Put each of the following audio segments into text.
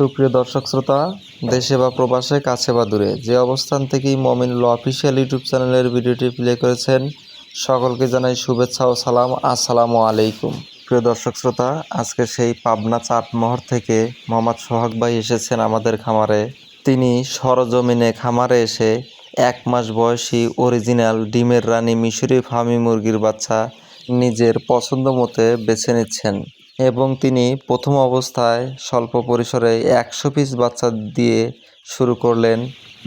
সুপ্রিয় দর্শক শ্রোতা, দেশে বা প্রবাসে, কাছে বা দূরে, যে অবস্থান থেকেই মমিনুল অফিসিয়াল ইউটিউব চ্যানেলের ভিডিওটি প্লে করেছেন, সকলকে জানাই শুভেচ্ছা ও সালাম। আসসালামু আলাইকুম। প্রিয় দর্শক শ্রোতা, আজকে সেই পাবনা চাটমোহর থেকে মোহাম্মদ সোহাগ ভাই এসেছেন আমাদের খামারে। তিনি সরজমিনে খামারে এসে এক মাস বয়সী অরিজিনাল ডিমের রানী মিশরি ফার্মি মুরগির বাচ্চা নিজের পছন্দ মতে বেছে নিচ্ছেন। এবং তিনি প্রথম অবস্থায় স্বল্প পরিসরে একশো পিস বাচ্চা দিয়ে শুরু করলেন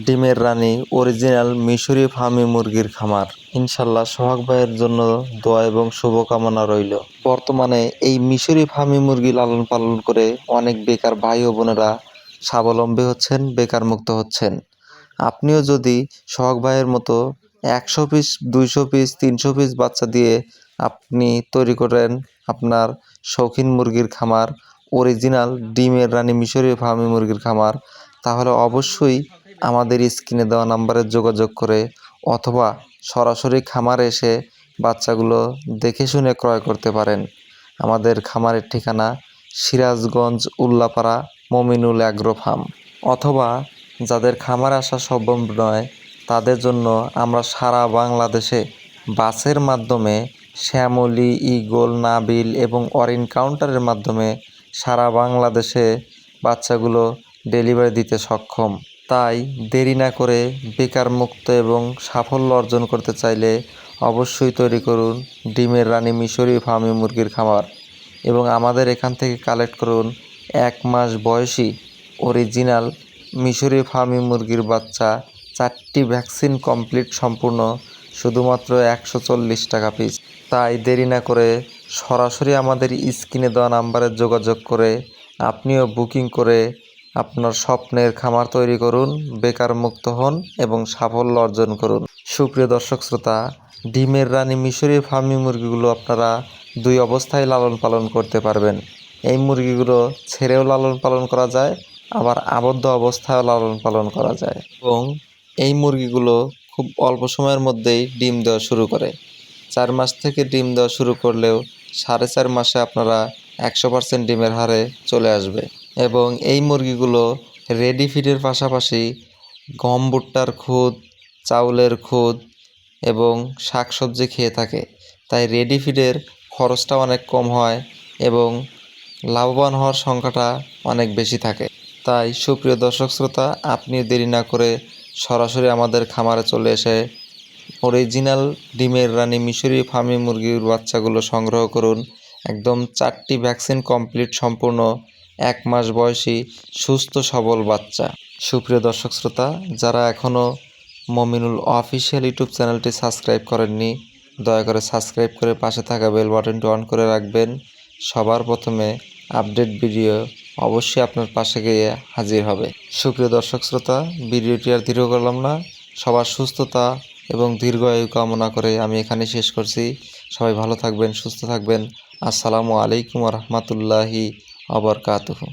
ডিমের রানী অরিজিনাল মিশরি ফার্মি মুরগির খামার। ইনশাল্লাহ সোহাগ ভাইয়ের জন্য দোয়া এবং শুভকামনা রইল। বর্তমানে এই মিশরি ফার্মি মুরগি লালন পালন করে অনেক বেকার ভাই ও বোনেরা স্বাবলম্বী হচ্ছেন, বেকার মুক্ত হচ্ছেন। আপনিও যদি সোহাগ ভাইয়ের মতো একশো পিস, দুইশো পিস, তিনশো পিস বাচ্চা দিয়ে আপনি তৈরি করেন আপনার শৌখিন মুরগির খামার অরিজিনাল ডিমের রানী মিশরীয় ফার্মি মুরগির খামার। তাহলে অবশ্যই আমাদের স্ক্রিনে দেওয়া নাম্বারে যোগাযোগ করে অথবা সরাসরি খামারে এসে বাচ্চাগুলো দেখে শুনে ক্রয় করতে পারেন। আমাদের খামারের ঠিকানা সিরাজগঞ্জ উল্লাপাড়া মমিনুল অ্যাগ্রো ফার্ম। অথবা যাদের খামারে আসা সম্ভব নয়, তাদের জন্য আমরা সারা বাংলাদেশে বাসের মাধ্যমে শ্যামলী ইগল নাবিল এবং অরিন কাউন্টারের মাধ্যমে সারা বাংলাদেশে বাচ্চাগুলো ডেলিভারি দিতে সক্ষম। তাই দেরি না করে বেকার মুক্ত এবং সাফল্য অর্জন করতে চাইলে অবশ্যই তৈরি করুন ডিমের রানী মিশরি ফার্মি মুরগির খামার এবং আমাদের এখান থেকে কালেক্ট করুন এক মাস বয়সী অরিজিনাল মিশরি ফার্মি মুরগির বাচ্চা, চারটি ভ্যাকসিন কমপ্লিট সম্পূর্ণ, শুধুমাত্র একশো চল্লিশ টাকা পিস। তাই দেরি না করে সরাসরি আমাদের স্ক্রিনে দেওয়া নাম্বারে যোগাযোগ করে আপনিও বুকিং করে আপনার স্বপ্নের খামার তৈরি করুন, বেকার মুক্ত হন এবং সাফল্য অর্জন করুন। সুপ্রিয় দর্শক শ্রোতা, ডিমের রানী মিশরি ফার্মি মুরগিগুলো আপনারা দুই অবস্থায় লালন পালন করতে পারবেন। এই মুরগিগুলো ছেড়েও লালন পালন করা যায়, আবার আবদ্ধ অবস্থায়ও লালন পালন করা যায়। এবং এই মুরগিগুলো খুব অল্প সময়ের মধ্যেই ডিম দেওয়া শুরু করে। চার মাস থেকে ডিম দেওয়া শুরু করলেও সাড়ে চার মাসে আপনারা একশো পার্সেন্ট ডিমের হারে চলে আসবে। এবং এই মুরগিগুলো রেডি ফিডের পাশাপাশি গম ভুট্টার খুদ, চাউলের খুদ এবং শাকসবজি খেয়ে থাকে। তাই রেডি ফিডের খরচটা অনেক কম হয় এবং লাভবান হওয়ার সংখ্যাটা অনেক বেশি থাকে। তাই সুপ্রিয় দর্শক শ্রোতা আপনি দেরি না করে সরাসরি আমাদের খামারে চলে এসে অরিজিনাল ডিমের রানী মিশরি ফার্মি মুরগির বাচ্চাগুলো সংগ্রহ করুন। একদম চারটি ভ্যাকসিন কমপ্লিট, সম্পূর্ণ এক মাস বয়সী, সুস্থ, সবল বাচ্চা। সুপ্রিয় দর্শক শ্রোতা, যারা এখনও মমিনুল অফিসিয়াল ইউটিউব চ্যানেলটি সাবস্ক্রাইব করেননি, দয়া করে সাবস্ক্রাইব করে পাশে থাকা বেল বাটনটি অন করে রাখবেন। সবার প্রথমে আপডেট ভিডিও অবশ্যই আপনার পাশে গিয়ে হাজির হবে। সুপ্রিয় দর্শক শ্রোতা, ভিডিওটি আর দীর্ঘ করলাম না। সবার সুস্থতা এবং দীর্ঘায়ু কামনা করে আমি এখানে শেষ করছি। সবাই ভালো থাকবেন, সুস্থ থাকবেন। আসসালামু আলাইকুম রহমতুল্লাহি আবরকাতুহু